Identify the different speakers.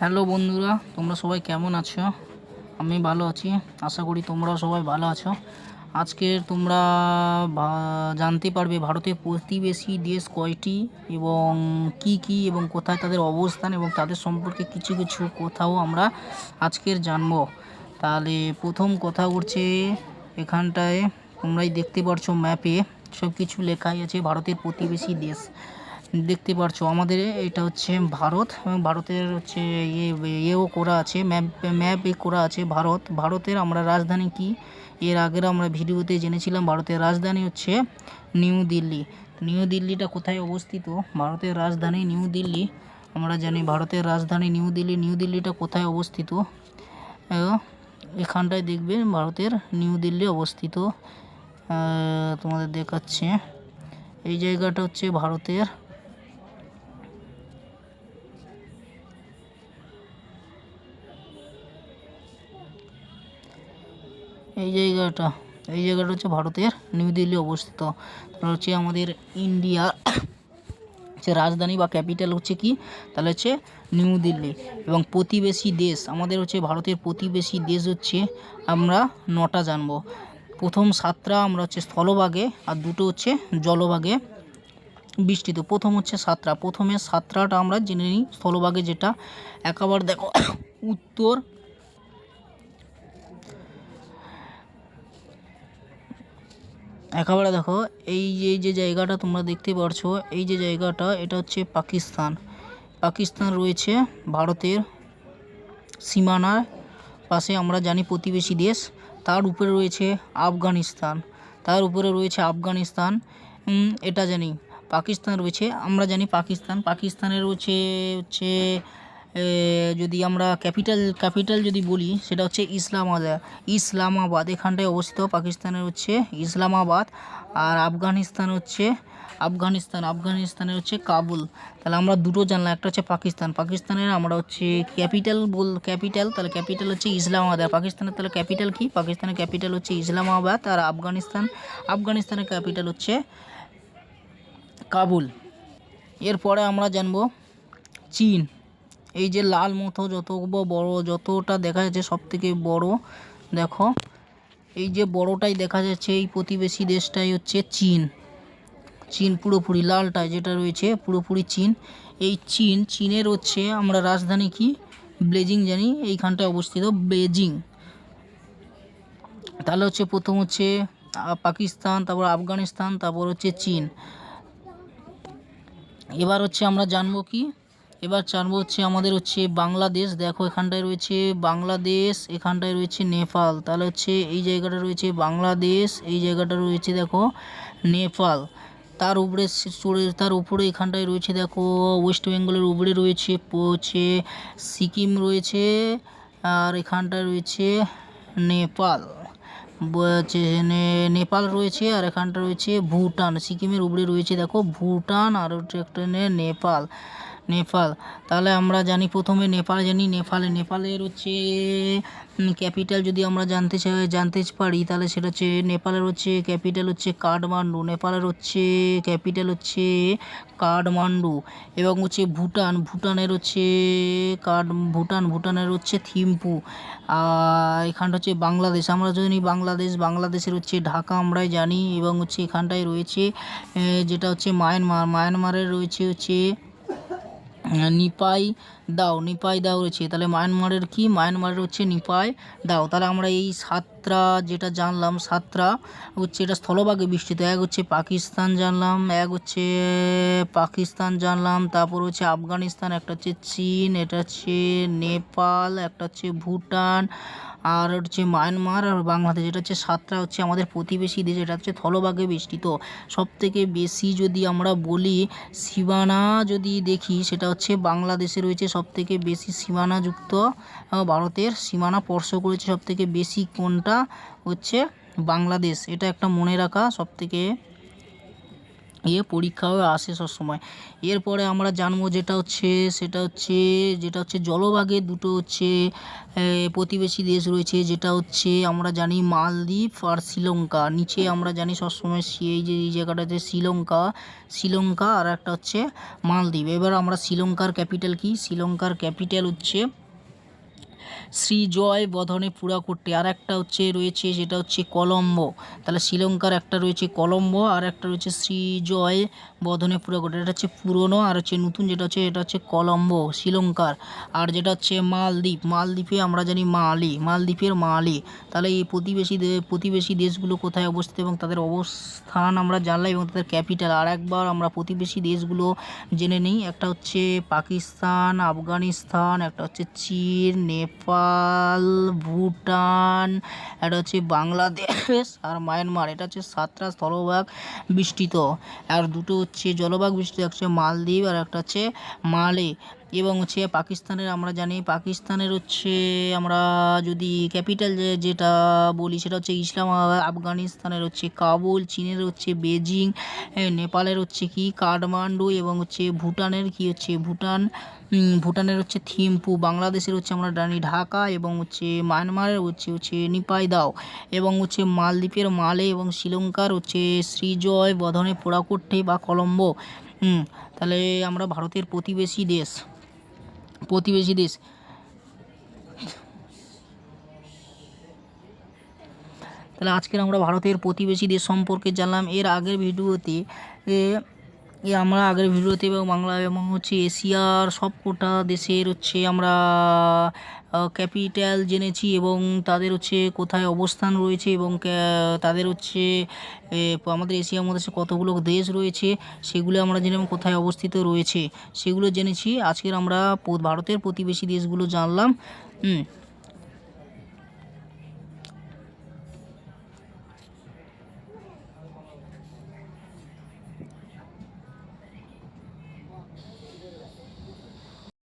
Speaker 1: Hello বন্ধুরা, তোমরা সবাই কেমন আছো? আমি ভালো আছি, আশা করি তোমরাও সবাই ভালো আছো। আজকে তোমরা জানতে পারবে ভারতের প্রতিবেশী দেশ কয়টি এবং কি কি এবং কোথায় তাদের অবস্থান এবং তাদের সম্পর্কে কিছু কিছু কথাও আমরা আজকের জানব। তাহলে প্রথম কথা উঠছে, এখানটায় তোমরাই দেখতে পারছ ম্যাপে সব কিছু লেখাই আছে ভারতের প্রতিবেশী দেশ। দেখতে পারছ, আমাদের এটা হচ্ছে ভারত ভারতের হচ্ছে ইয়ে ইয়েও করা আছে, ম্যাপ ম্যাপ করা আছে ভারত। ভারতের আমরা রাজধানী কি? এর আগের আমরা ভিডিওতে জেনেছিলাম, ভারতের রাজধানী হচ্ছে নিউ দিল্লি। নিউ দিল্লিটা কোথায় অবস্থিত? ভারতের রাজধানী নিউ দিল্লি। আমরা জানি ভারতের রাজধানী নিউ দিল্লি। নিউ দিল্লিটা কোথায় অবস্থিত? এখানটায় দেখবে ভারতের নিউ দিল্লি অবস্থিত। তোমাদের দেখাচ্ছে। এই জায়গাটা হচ্ছে ভারতের এই জায়গাটা এই জায়গাটা হচ্ছে ভারতের নিউ দিল্লি অবস্থিত। তাহলে হচ্ছে আমাদের ইন্ডিয়া যে রাজধানী বা ক্যাপিটাল হচ্ছে কি? তাহলে হচ্ছে নিউ দিল্লি। এবং প্রতিবেশী দেশ, আমাদের হচ্ছে ভারতের প্রতিবেশী দেশ হচ্ছে আমরা নটা জানব। প্রথম সাতটা আমরা হচ্ছে স্থলভাগে আর দুটো হচ্ছে জলভাগে বিস্তৃত। প্রথম হচ্ছে সাতটা। প্রথমে সাতটাটা আমরা জেনে নিই স্থলভাগে যেটা। একেবারে দেখো, উত্তর একেবারে দেখো, এই যে যে জায়গাটা তোমরা দেখতে পারছ, এই যে জায়গাটা, এটা হচ্ছে পাকিস্তান। পাকিস্তান রয়েছে ভারতের সীমানার পাশে, আমরা জানি প্রতিবেশী দেশ। তার উপরে রয়েছে আফগানিস্তান। তার উপরে রয়েছে আফগানিস্তান। এটা জানি। পাকিস্তান রয়েছে, আমরা জানি পাকিস্তান। পাকিস্তানের রয়েছে হচ্ছে যদি আমরা ক্যাপিটাল ক্যাপিটাল যদি বলি, সেটা হচ্ছে ইসলামাবাদ। ইসলামাবাদ, এখানটায় অবস্থিত। পাকিস্তানের হচ্ছে ইসলামাবাদ আর আফগানিস্তান হচ্ছে, আফগানিস্তান, আফগানিস্তানের হচ্ছে কাবুল। তাহলে আমরা দুটো জানলাম, একটা হচ্ছে পাকিস্তান। পাকিস্তানের আমরা হচ্ছে ক্যাপিটাল বল, ক্যাপিটাল, তাহলে ক্যাপিটাল হচ্ছে ইসলামাবাদ। আর পাকিস্তানের তাহলে ক্যাপিটাল কি? পাকিস্তানের ক্যাপিটাল হচ্ছে ইসলামাবাদ আর আফগানিস্তান, আফগানিস্তানের ক্যাপিটাল হচ্ছে কাবুল। এরপরে আমরা জানব চীন। এই যে লাল মতো যত বড়, যতটা দেখা যাচ্ছে সব থেকে বড়, দেখো। এই যে বড়টাই দেখা যাচ্ছে এই প্রতিবেশী দেশটাই হচ্ছে চীন। চীন পুরোপুরি লালটায় যেটা রয়েছে পুরোপুরি চীন। এই চীন, চীনের হচ্ছে আমরা রাজধানী কি? ব্লেজিং জানি, এইখানটায় অবস্থিত বেজিং তাহলে হচ্ছে প্রথম হচ্ছে পাকিস্তান, তারপর আফগানিস্তান, তারপর হচ্ছে চীন। এবার হচ্ছে আমরা জানব কি? এবার জানব হচ্ছে আমাদের হচ্ছে বাংলাদেশ। দেখো, এখানটায় রয়েছে বাংলাদেশ, এখানটায় রয়েছে নেপাল। তাহলে হচ্ছে এই জায়গাটা রয়েছে বাংলাদেশ, এই জায়গাটা রয়েছে দেখো নেপাল। তার উপরে চড়ে তার উপরে এখানটায় রয়েছে দেখো ওয়েস্ট বেঙ্গলের উপরে রয়েছে হচ্ছে সিকিম রয়েছে, আর এখানটায় রয়েছে নেপাল। হচ্ছে নেপাল রয়েছে আর এখানটা রয়েছে ভুটান। সিকিমের উপরে রয়েছে দেখো ভুটান আর একটা নেপাল। নেপাল। তাহলে আমরা জানি প্রথমে নেপাল জানি। নেপালে, নেপালের হচ্ছে ক্যাপিটাল যদি আমরা জানতে চাই, জানতে পারি, তাহলে সেটা হচ্ছে নেপালের হচ্ছে ক্যাপিটাল হচ্ছে কাঠমান্ডু। নেপালের হচ্ছে ক্যাপিটাল হচ্ছে কাঠমান্ডু এবং হচ্ছে ভুটান। ভুটানের হচ্ছে কাঠ, ভুটান, ভুটানের হচ্ছে থিম্পু। আর এখানটা হচ্ছে বাংলাদেশ। আমরা জানি বাংলাদেশ, বাংলাদেশের হচ্ছে ঢাকা আমরাই জানি এবং হচ্ছে এখানটায় রয়েছে যেটা হচ্ছে মায়ানমার। মায়ানমারের রয়েছে হচ্ছে আহ, নিপাই দাও, নিপাই দাও রয়েছে। তাহলে মায়ানমারের কি? মায়ানমারের হচ্ছে নিপাই। দাও, তাহলে আমরা এই সাতটা যেটা জানলাম সাতটা হচ্ছে এটা স্থলভাগে বিস্তৃত। এক হচ্ছে পাকিস্তান জানলাম, এক হচ্ছে পাকিস্তান জানলাম, তারপর হচ্ছে আফগানিস্তান, একটা হচ্ছে চীন, এটা হচ্ছে নেপাল, একটা হচ্ছে ভুটান, আর হচ্ছে মায়ানমার, আর বাংলাদেশ। এটা হচ্ছে সাতটা হচ্ছে আমাদের প্রতিবেশী দেশ, এটা হচ্ছে স্থলভাগে বিস্তৃত। সব থেকে বেশি যদি আমরা বলি সীমানা যদি দেখি, সেটা হচ্ছে বাংলাদেশে রয়েছে সব থেকে বেশি সীমানাযুক্ত ভারতের সীমানা স্পর্শ করেছে সবথেকে বেশি কোনটা? হচ্ছে বাংলাদেশ। এটা একটা মনে রাখা সব থেকে এ পরীক্ষাও আসে সবসময় এরপরে আমরা জানব যেটা হচ্ছে, সেটা হচ্ছে, যেটা হচ্ছে জলভাগের দুটো হচ্ছে প্রতিবেশী দেশ রয়েছে। যেটা হচ্ছে, আমরা জানি মালদ্বীপ আর শ্রীলঙ্কা। নিচে আমরা জানি সবসময় এই যে, এই জায়গাটাতে শ্রীলঙ্কা শ্রীলঙ্কা আর একটা হচ্ছে মালদ্বীপ। এবার আমরা শ্রীলঙ্কার ক্যাপিটাল কি? শ্রীলঙ্কার ক্যাপিটাল হচ্ছে শ্রীজয় বধনে পুরাকোট্টি আর একটা হচ্ছে রয়েছে, যেটা হচ্ছে কলম্বো। তাহলে শ্রীলঙ্কার একটা রয়েছে কলম্বো, আর একটা রয়েছে শ্রীজয় বধনে পুরাকোট্টি এটা হচ্ছে পুরনো, আর হচ্ছে নতুন যেটা হচ্ছে, এটা হচ্ছে কলম্বো, শ্রীলঙ্কার। আর যেটা হচ্ছে মালদ্বীপ, মালদ্বীপে আমরা জানি মালি, মালদ্বীপের মালি। তাহলে এই প্রতিবেশী প্রতিবেশী দেশগুলো কোথায় অবস্থিত এবং তাদের অবস্থান আমরা জানলাম এবং তাদের ক্যাপিটাল। আর একবার আমরা প্রতিবেশী দেশগুলো জেনে নিই, একটা হচ্ছে পাকিস্তান, আফগানিস্তান, একটা হচ্ছে চীন নেপাল, ভুটান, এটা হচ্ছে বাংলাদেশ আর মায়ানমার। এটা হচ্ছে সাতটা স্থলভাগ বিস্তৃত। আর দুটো হচ্ছে জলভাগ বিস্তৃত, একটা মালদ্বীপ আর একটা হচ্ছে মালে। এবং হচ্ছে পাকিস্তানের, আমরা জানি পাকিস্তানের হচ্ছে আমরা যদি ক্যাপিটাল যেটা বলি সেটা হচ্ছে ইসলামাবাদ আফগানিস্তানের হচ্ছে কাবুল, চীনের হচ্ছে বেজিং নেপালের হচ্ছে কি, কাঠমান্ডু এবং হচ্ছে ভুটানের কি হচ্ছে, ভুটান ভুটানের হচ্ছে থিম্পু, বাংলাদেশের হচ্ছে আমরা জানি ঢাকা এবং হচ্ছে মায়ানমারের হচ্ছে হচ্ছে নিপাইদাও এবং হচ্ছে মালদ্বীপের মালে এবং শ্রীলঙ্কার হচ্ছে শ্রীজয়, বধনে পোড়াকোট্টে বা কলম্বো। তাহলে আমরা ভারতের প্রতিবেশী দেশ। প্রতিবেশী দেশ। তাহলে আজকের আমরা ভারতের প্রতিবেশী দেশ সম্পর্কে জানলাম। এর আগের ভিডিওতে এ আমরা আগের ভিডিওতে এবং বাংলা এবং হচ্ছে এশিয়ার সব কোটা দেশের হচ্ছে আমরা ক্যাপিটাল জেনেছি এবং তাদের হচ্ছে কোথায় অবস্থান রয়েছে এবং তাদের হচ্ছে আমাদের এশিয়ার মধ্যে কতগুলো দেশ রয়েছে সেগুলো আমরা জেনে কোথায় অবস্থিত রয়েছে সেগুলো জেনেছি। আজকের আমরা ভারতের প্রতিবেশী দেশগুলো জানলাম।